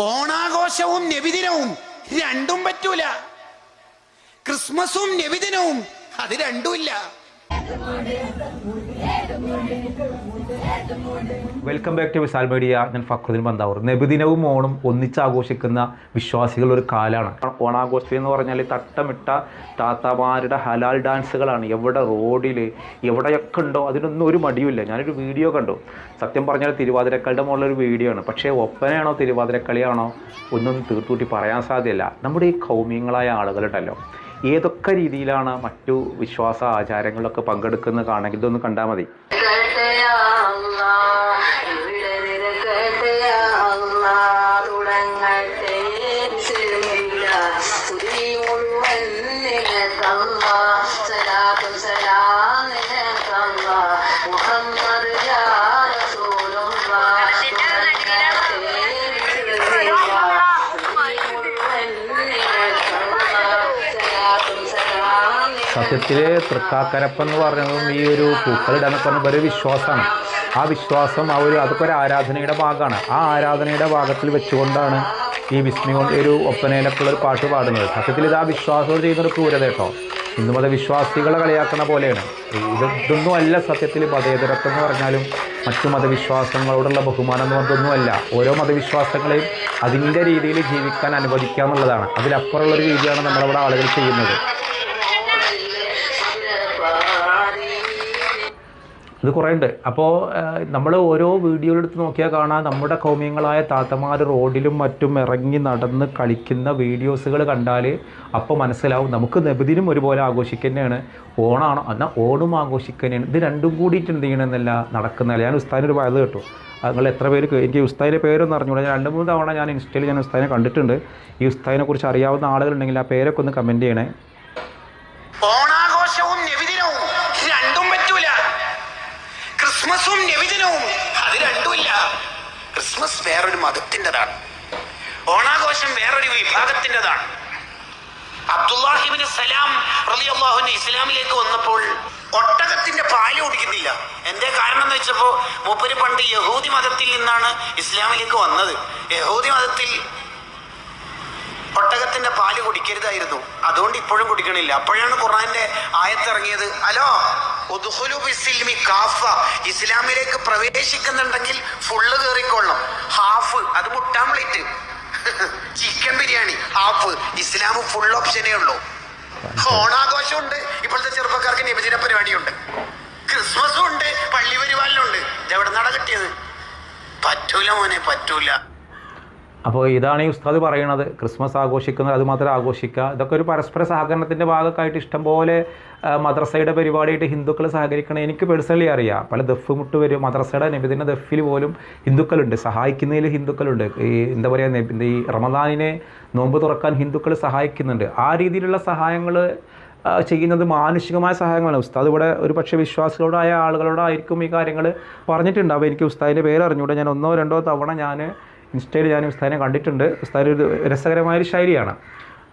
ഓണാഘോഷവും നബിദിനവും രണ്ടും പറ്റൂല. ക്രിസ്മസും നബിദിനവും അത് രണ്ടുമില്ല welcome back to Vishal media ഞാൻ ഫക്രുദ്ദീൻ ബന്താവൂർ. നബിദിനവും ഓണം ഒന്നിച്ചാഘോഷിക്കുന്ന വിശ്വാസികൾ ഒരു കാലാണ്. ഓണാഘോഷം എന്ന് പറഞ്ഞാൽ തട്ടമിട്ട താത്തമാരുടെ ഹലാൽ ഡാൻസുകളാണ്. എവിടെ റോഡിൽ എവിടെയൊക്കെ ഉണ്ടോ അതിനൊന്നും ഒരു മടിയുമില്ല. ഞാനൊരു വീഡിയോ കണ്ടു. സത്യം പറഞ്ഞാൽ തിരുവാതിരക്കളിയുടെ മുകളിലൊരു വീഡിയോ ആണ് പക്ഷേ ഒപ്പനയാണോ തിരുവാതിരക്കളിയാണോ ഒന്നും തീർത്തൂട്ടി പറയാൻ സാധ്യമല്ല നമ്മുടെ ഈ കൗമ്യങ്ങളായ ആളുകളുണ്ടല്ലോ. ഏതൊക്കെ രീതിയിലാണ് മറ്റു വിശ്വാസ ആചാരങ്ങളിലൊക്കെ പങ്കെടുക്കുന്നത് കാണെങ്കിൽ ഇതൊന്ന് കണ്ടാൽ മതി. സത്യത്തിൽ തൃക്കാക്കരപ്പം എന്ന് പറഞ്ഞതും ഈ ഒരു പൂക്കളിടാന്നൊക്കെ പറഞ്ഞ ഒരു വിശ്വാസമാണ്. ആ വിശ്വാസം ആ ഒരു അതൊക്കെ ഒരു ആരാധനയുടെ ഭാഗമാണ്. ആ ആരാധനയുടെ ഭാഗത്തിൽ വെച്ചുകൊണ്ടാണ് ഈ വിസ്മി കൊണ്ട് ഒരു ഒപ്പനയിലൊക്കെ ഉള്ള ഒരു പാട്ട് പാടുന്നത്. സത്യത്തിൽ ഇത് ആ വിശ്വാസത്തോട് ചെയ്യുന്നൊരു ക്രൂരത കേട്ടോ. ഹിന്ദുമത വിശ്വാസികളെ കളിയാക്കുന്ന പോലെയാണ്. ഇത് ഇതൊന്നും അല്ല സത്യത്തിൽ മതേതരത്വം എന്ന് പറഞ്ഞാലും മറ്റു മതവിശ്വാസങ്ങളോടുള്ള ബഹുമാനം എന്ന് പറഞ്ഞതൊന്നുമല്ല. ഓരോ മതവിശ്വാസങ്ങളെയും അതിന്റെ രീതിയിൽ ജീവിക്കാൻ അനുവദിക്കുക എന്നുള്ളതാണ്. അതിലപ്പുറമുള്ളൊരു രീതിയാണ് നമ്മളവിടെ ആളുകൾ ചെയ്യുന്നത്. ഇത് കുറേ ഉണ്ട് അപ്പോൾ നമ്മൾ ഓരോ വീഡിയോ എടുത്ത് നോക്കിയാൽ കാണാം നമ്മുടെ കൗമ്യങ്ങളായ താത്തമാർ റോഡിലും മറ്റും ഇറങ്ങി നടന്ന് കളിക്കുന്ന വീഡിയോസുകൾ കണ്ടാൽ അപ്പോൾ മനസ്സിലാവും. നമുക്ക് നബിദിനും ഒരുപോലെ ആഘോഷിക്കുന്നതാണ് ഓണാണോ? എന്നാൽ ഓണും ആഘോഷിക്കുന്നതാണ് ഇത് രണ്ടും കൂടിയിട്ട് എന്ത് ചെയ്യണമെന്നല്ല നടക്കുന്നില്ല? ഞാൻ ഉസ്താദിനൊരു വയത് കേട്ടു. നിങ്ങൾ എത്ര പേര് എനിക്ക് ഉസ്താദിന്റെ പേരൊന്നും അറിഞ്ഞുകൂടാ ഞാൻ രണ്ട് മൂന്ന് തവണ ഞാൻ ഇൻസ്റ്റയിൽ ഞാൻ ഉസ്താദിനെ കണ്ടിട്ടുണ്ട്. ഈ ഉസ്താദിനെ കുറിച്ച് അറിയാവുന്ന ആളുകളുണ്ടെങ്കിൽ ആ പേരൊക്കെ ഒന്ന് കമന്റ് ചെയ്യണേ. ഓണാഘോഷവും നബിദിനവും. ക്രിസ്മസും നബിദിനവും. അത് രണ്ടുമില്ല. ക്രിസ്മസ് വേറൊരു മതത്തിന്റെതാണ്. ഓണാഘോഷം വേറൊരു വിഭാഗത്തിന്റെതാണ്. അബ്ദുല്ലാഹിബിന് സലാം റളിയല്ലാഹുവിന് ഇസ്ലാമിലേക്ക് വന്നപ്പോൾ ഒട്ടകത്തിന്റെ പാൽ കുടിക്കുന്നില്ല. എന്തേ കാരണം എന്ന് വെച്ചപ്പോ മൂപ്പര് പണ്ട് യഹൂദി മതത്തിൽ നിന്നാണ് ഇസ്ലാമിലേക്ക് വന്നത്. യഹൂദി മതത്തിൽ ഒട്ടകത്തിന്റെ പാൽ കുടിക്കരുതായിരുന്നു. അതുകൊണ്ട് ഇപ്പോഴും കുടിക്കണില്ല. അപ്പോഴാണ് ഖുർആന്റെ ആയത്തിറങ്ങിയത്. കാഫ. ഇസ്ലാമിലേക്ക് പ്രവേശിക്കുന്നുണ്ടെങ്കിൽ ഫുള്ള് കയറിക്കൊള്ളണം ഹാഫ് അത് മുട്ടാൻ പ്ലേറ്റ് ചിക്കൻ ബിരിയാണി ഹാഫ് ഇസ്ലാം ഫുൾ ഓപ്ഷനേ ഉള്ളൂ. ഓണാഘോഷമുണ്ട്. ഇപ്പോഴത്തെ ചെറുപ്പക്കാർക്ക് നിബജന പരിപാടിയുണ്ട്. ക്രിസ്മസും ഉണ്ട്. പള്ളി പരിപാലനുണ്ട് ഇതെവിടെ നട കിട്ടിയത്? പറ്റൂല മോനെ പറ്റൂല. അപ്പോൾ ഇതാണ് ഈ ഉസ്താദ് പറയണത്. ക്രിസ്മസ് ആഘോഷിക്കുന്നത് അത് മാത്രം ആഘോഷിക്കുക. ഇതൊക്കെ ഒരു പരസ്പര സഹകരണത്തിന്റെ ഭാഗമായിട്ട് ഇഷ്ടംപോലെ മദ്രസയുടെ പരിപാടിയായിട്ട് ഹിന്ദുക്കൾ സഹകരിക്കണം എനിക്ക് പേഴ്സണലി അറിയാം. പല ദഫ് മുട്ട് വരും. മദ്രസയുടെ നബിദിന ദഫിൽ പോലും ഹിന്ദുക്കളുണ്ട്. സഹായിക്കുന്നതിൽ ഹിന്ദുക്കളുണ്ട്. ഈ എന്താ പറയുക നബി- ഈ റമദാനിനെ നോമ്പ് തുറക്കാൻ ഹിന്ദുക്കൾ സഹായിക്കുന്നുണ്ട്. ആ രീതിയിലുള്ള സഹായങ്ങൾ ചെയ്യുന്നത് മാനുഷികമായ സഹായങ്ങളാണ്. ഉസ്താദ് ഇവിടെ ഒരു പക്ഷേ വിശ്വാസികളോടായ ആളുകളോടായിരിക്കും ഈ കാര്യങ്ങൾ പറഞ്ഞിട്ടുണ്ട്. അപ്പോൾ എനിക്ക് ഉസ്താദിന്റെ പേര് അറിഞ്ഞൂടെ ഞാൻ ഒന്നോ രണ്ടോ തവണ ഞാൻ ഇൻസ്റ്റയിൽ ഞാൻ ഉസ്താനെ കണ്ടിട്ടുണ്ട്. ഉസ്താൻ ഒരു രസകരമായൊരു ശൈലിയാണ്.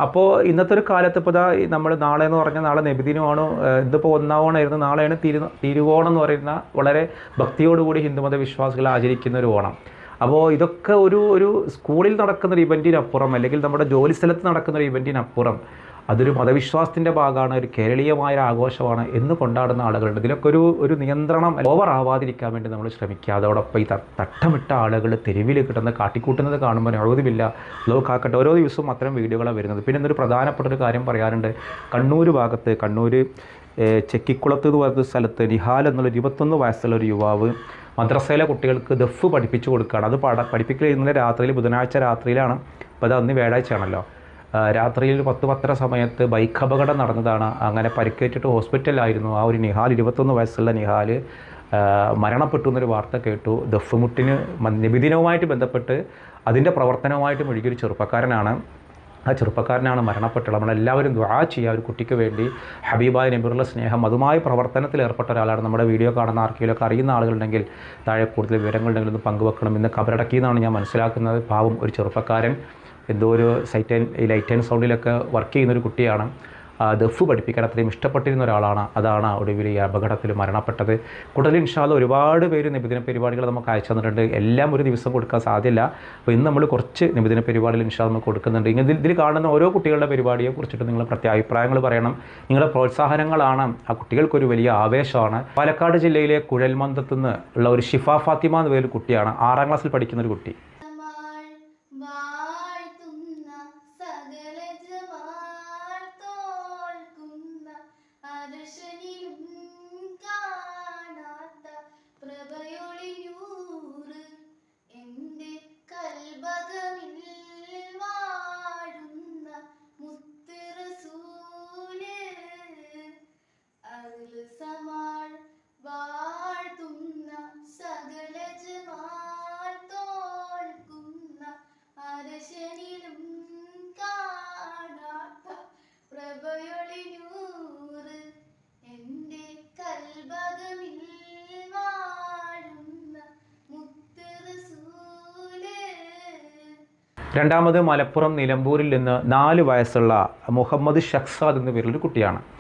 അപ്പോൾ ഇന്നത്തെ ഒരു കാലത്ത് ഇപ്പോൾ ഇതാ നമ്മൾ നാളെ എന്ന് പറഞ്ഞാൽ നാളെ നബിദിനമാണ് ഇതിപ്പോൾ ഒന്നാവണമായിരുന്നു നാളെയാണ് തിരു തിരുവോണം എന്ന് പറയുന്ന വളരെ ഭക്തിയോടുകൂടി ഹിന്ദുമത വിശ്വാസികൾ ആചരിക്കുന്ന ഒരു ഓണം. അപ്പോൾ ഇതൊക്കെ ഒരു ഒരു സ്കൂളിൽ നടക്കുന്ന ഒരു ഇവന്റിനപ്പുറം അല്ലെങ്കിൽ നമ്മുടെ ജോലി സ്ഥലത്ത് നടക്കുന്ന ഒരു ഇവന്റിനപ്പുറം അതൊരു മതവിശ്വാസത്തിന്റെ ഭാഗമാണ് ഒരു കേരളീയമായ ഒരു ആഘോഷമാണ് എന്ന് കൊണ്ടാടുന്ന ആളുകളുണ്ട്. ഇതിലൊക്കെ ഒരു ഒരു നിയന്ത്രണം ഓവർ ആവാതിരിക്കാൻ വേണ്ടി നമ്മൾ ശ്രമിക്കുക. അതോടൊപ്പം ഈ തട്ടമിട്ട ആളുകൾ തെരുവിൽ കിട്ടുന്ന കാട്ടിക്കൂട്ടുന്നത് കാണുമ്പോൾ എഴുതില്ല ലോ കാക്കട്ടെ ഓരോ ദിവസവും അത്തരം വീഡിയോകളാണ് വരുന്നത്. പിന്നെ ഇന്നൊരു പ്രധാനപ്പെട്ട ഒരു കാര്യം പറയാറുണ്ട് കണ്ണൂർ ഭാഗത്ത് കണ്ണൂർ ചെക്കിക്കുളത്ത് എന്ന് പറയുന്ന സ്ഥലത്ത് നിഹാൽ എന്നുള്ള ഇരുപത്തൊന്ന് വയസ്സുള്ള ഒരു യുവാവ് മദ്രസയിലെ കുട്ടികൾക്ക് ദഫ് പഠിപ്പിച്ചു കൊടുക്കുകയാണ്. അത് പഠ പഠിപ്പിക്കൽ ഇന്നലെ രാത്രിയിൽ ബുധനാഴ്ച രാത്രിയിലാണ്. അപ്പോൾ അത് അന്ന് വ്യാഴാഴ്ചയാണല്ലോ. രാത്രിയിൽ പത്ത് പത്തര സമയത്ത് ബൈക്ക് അപകടം നടന്നതാണ്. അങ്ങനെ പരിക്കേറ്റിട്ട് ഹോസ്പിറ്റലായിരുന്നു ആ ഒരു നിഹാൽ ഇരുപത്തൊന്ന് വയസ്സുള്ള നിഹാൽ മരണപ്പെട്ടു എന്നൊരു വാർത്ത കേട്ടു. ദഫ്മുട്ടിന് നിബിദിനവുമായിട്ട് ബന്ധപ്പെട്ട് അതിന്റെ പ്രവർത്തനവുമായിട്ട് മുഴുകിയൊരു ചെറുപ്പക്കാരനാണ്. ആ ചെറുപ്പക്കാരനാണ് മരണപ്പെട്ടത് നമ്മളെല്ലാവരും ദ്വാ ചെയ്യുക. ഒരു കുട്ടിക്ക് വേണ്ടി ഹബീബായ നബിറുള്ള സ്നേഹം. അതുമായി പ്രവർത്തനത്തിൽ ഏർപ്പെട്ട ഒരാളാണ്. നമ്മുടെ വീഡിയോ കാണുന്ന ആർക്കെങ്കിലൊക്കെ അറിയുന്ന ആളുകളുണ്ടെങ്കിൽ താഴെ കൂടുതൽ വിവരങ്ങളുണ്ടെങ്കിൽ ഒന്ന് പങ്കുവെക്കണം. ഇന്ന് കബറടക്കി എന്നാണ് ഞാൻ മനസ്സിലാക്കുന്നത്. പാവം ഒരു ചെറുപ്പക്കാരൻ. എന്തോ ഒരു സൈറ്റൻ ഈ ലൈറ്റ് ആൻഡ് സൗണ്ടിലൊക്കെ വർക്ക് ചെയ്യുന്ന ഒരു കുട്ടിയാണ് ദഫ് പഠിപ്പിക്കാൻ അത്രയും ഇഷ്ടപ്പെട്ടിരുന്ന ഒരാളാണ്. അതാണ് ഒടുവിൽ ഈ അപകടത്തിൽ മരണപ്പെട്ടത്. കൂടുതൽ ഇൻഷാൽ ഒരുപാട് പേര് നിബിദിന പരിപാടികൾ നമുക്ക് അയച്ചു തന്നിട്ടുണ്ട്. എല്ലാം ഒരു ദിവസം കൊടുക്കാൻ സാധ്യമല്ല അപ്പോൾ ഇന്ന് നമ്മൾ കുറച്ച് നിബിദിന പരിപാടികൾ ഇൻഷാൽ നമുക്ക് കൊടുക്കുന്നുണ്ട്. ഇങ്ങനെ ഇതിൽ- കാണുന്ന ഓരോ കുട്ടികളുടെ പരിപാടിയെ കുറിച്ചിട്ട് നിങ്ങൾ പ്രത്യാഭിപ്രായങ്ങൾ പറയണം. നിങ്ങളുടെ പ്രോത്സാഹനങ്ങളാണ്. ആ കുട്ടികൾക്കൊരു വലിയ ആവേശമാണ്. പാലക്കാട് ജില്ലയിലെ കുഴൽമന്ദത്ത് നിന്ന് ഉള്ള ഒരു ഷിഫ ഫാത്തിമ എന്ന് പേര് കുട്ടിയാണ്. ആറാം ക്ലാസ്സിൽ പഠിക്കുന്ന ഒരു കുട്ടി. സമാൾ വാഴ്ത്തുന്ന സകല ജമാൽ തോൽക്കുന്ന അരശനിലും കാണാത്ത പ്രഭയൊളിനൂറ് എന്റെ കൽബകമിൽ വാഴുന്ന മുത്തിറസൂൽ രണ്ടാമത് മലപ്പുറം നിലമ്പൂരിൽ നിന്ന് നാല് വയസ്സുള്ള മുഹമ്മദ് ഷക്സാദ് എന്ന പേരുള്ള കുട്ടിയാണ്.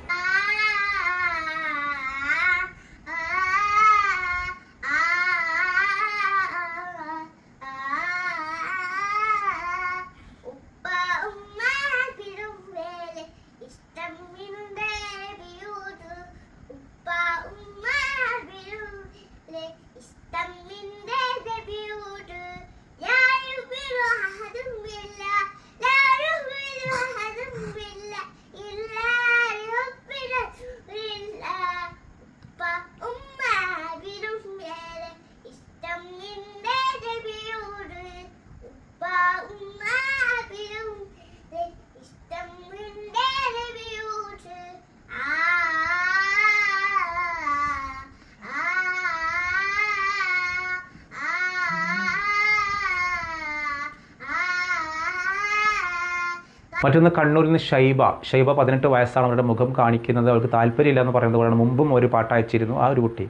മറ്റൊന്ന് കണ്ണൂരിൽ നിന്ന് ഷൈബ. ഷൈബ പതിനെട്ട് വയസ്സാണ് അവരുടെ മുഖം കാണിക്കുന്നത്. അവർക്ക് താല്പര്യമില്ല എന്ന് പറയുന്നത് പോലെയാണ് മുമ്പും ഒരു പാട്ട് അയച്ചിരുന്നു. ആ ഒരു കുട്ടി.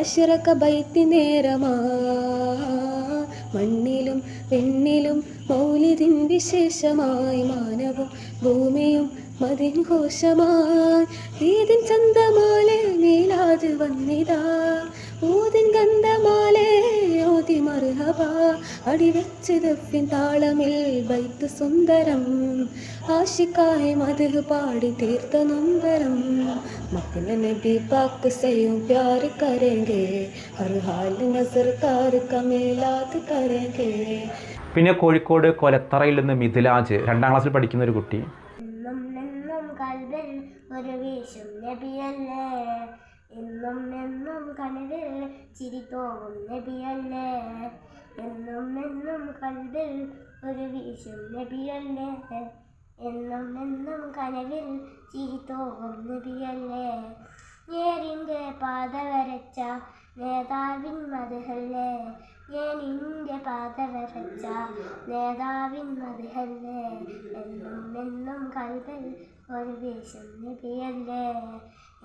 അഷ്റക്ക ബൈത്തി നേരമാ മണ്ണിലും പെണ്ണിലും മൗലിതിൻ വിശേഷമായി. മാനവും ഭൂമിയും മതിൻ ഘോഷമായി. ഈതിൻ ചന്തമാലെ മേലാത് വന്നിതാ. ഓതി അടിവെച്ചിതപ്പിൻ താളമിൽ ബൈത്ത് സുന്ദരം. ആശിക്കായ മധു പാടി തീർത്ത നന്ദരം മക്കളെ നബി പാക്ക് സെയും പ്യാർ കരേങ്കേ ഹർ ഹാൽ നസർ കാർ കമേലാത് കരേങ്കേ. പിന്നെ കോഴിക്കോട് കൊലത്തറയിൽ നിന്ന് മിഥിലാജ് രണ്ടാം ക്ലാസ്സിൽ പഠിക്കുന്ന ഒരു കുട്ടി. ഇന്നും നിന്നും കൽവിൽ ഒരു വീശും നബിയല്ലേ. ഇന്നും എന്നും കനവിൽ ചിരിക്കോവും നബിയല്ലേ. എന്നും എന്നും കൽവിൽ ഒരു വീശും നബിയല്ലേ? എന്നും എന്നും കനവിൽ ചിരി തോകും നബിയല്ലേ? നേരിന്റെ പാത വരച്ച നേതാവിൻ മധുഹല്ലേ ഞാനിന്റെ പാത വരച്ച നേതാവിൻ മധുഹല്ലേ എന്നും എന്നും കൽവിൽ ഒരു വീശും നബിയല്ലേ?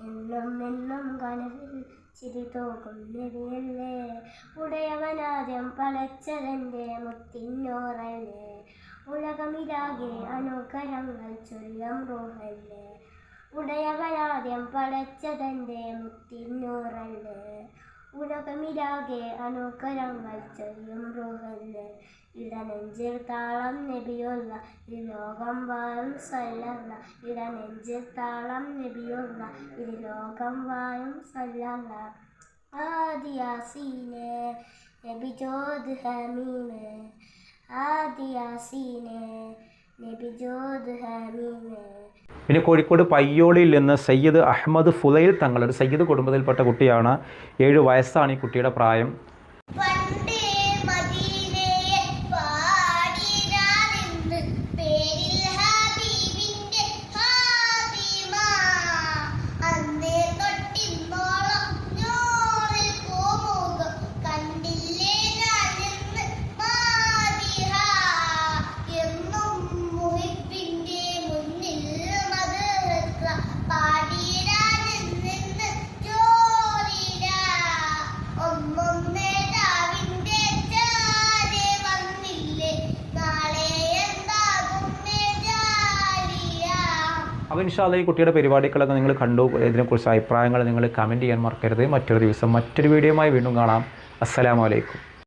എന്നും എന്നും കനവിൽ ചിരി തോകും നബിയല്ലേ ഉടയവനാദ്യം പളച്ചതന്റെ മുത്തിന്നോറല്ലേ ഉലകമിലാകെ അനുകരങ്ങൾ ചൊല്ലം റോഹല്ലേ? ഉടയവനാദ്യം പടച്ചതന്റെ മുത്തിന്നൂറല്ലേ ഉലകമിലാകെ അനുകരങ്ങൾ ചൊല്ലും റൂഹല്ലേ. ഇടനെഞ്ചിൽ താളം നബിയുള്ള ഈ ലോകം വായും സല്ലല്ല. ഇടനെഞ്ചിൽ താളം നബിയുള്ള ഈ ലോകം വായും സല്ലല്ല. ആദിയാസീനെ നബി ജോദ് ഹമീനെ ആദിയാസീനെ നബി ജോദ് ഹമീമേ പിന്നെ കോഴിക്കോട് പയ്യോളിയിൽ നിന്ന് സയ്യിദ് അഹമ്മദ് ഫുലൈൽ തങ്ങൾ ഒരു സയ്യിദ് കുടുംബത്തിൽപ്പെട്ട കുട്ടിയാണ്. ഏഴ് വയസ്സാണ് ഈ കുട്ടിയുടെ പ്രായം. അപ്പോൾ ഇൻഷാല്ല ഈ കുട്ടിയുടെ പരിപാടികളൊക്കെ നിങ്ങൾ കണ്ടു. ഇതിനെക്കുറിച്ച് അഭിപ്രായങ്ങൾ നിങ്ങൾ കമന്റ് ചെയ്യാൻ മറക്കരുത്. മറ്റൊരു ദിവസം മറ്റൊരു വീഡിയോയുമായി വീണ്ടും കാണാം. അസ്സലാമലൈക്കും